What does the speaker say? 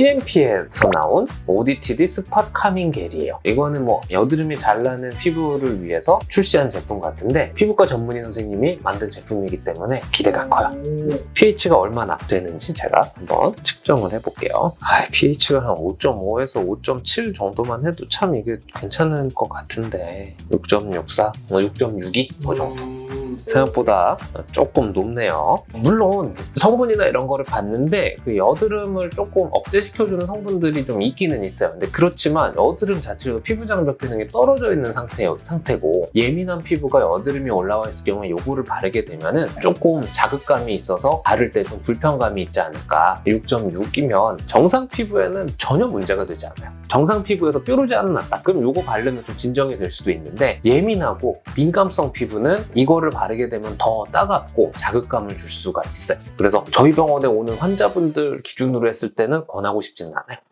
CMP에서 나온 ODTD 스팟 카밍 겔이에요. 이거는 뭐 여드름이 잘 나는 피부를 위해서 출시한 제품 같은데 피부과 전문의 선생님이 만든 제품이기 때문에 기대가 커요. pH가 얼마나 되는지 제가 한번 측정을 해볼게요. 아, pH가 한 5.5에서 5.7 정도만 해도 참 이게 괜찮은 것 같은데 6.64, 6.62? 뭐 정도. 생각보다 조금 높네요. 물론 성분이나 이런 거를 봤는데 그 여드름을 조금 억제시켜주는 성분들이 좀 있기는 있어요. 근데 그렇지만 여드름 자체로 피부 장벽 기능이 떨어져 있는 상태, 상태고 예민한 피부가 여드름이 올라와 있을 경우에 요거를 바르게 되면은 조금 자극감이 있어서 바를 때 좀 불편감이 있지 않을까. 6.6이면 정상 피부에는 전혀 문제가 되지 않아요. 정상 피부에서 뾰루지 안 났다. 그럼 요거 바르면 좀 진정이 될 수도 있는데 예민하고 민감성 피부는 이거를 바르 게 되면 더 따갑고 자극감을 줄 수가 있어요. 그래서 저희 병원에 오는 환자분들 기준으로 했을 때는 권하고 싶지는 않아요.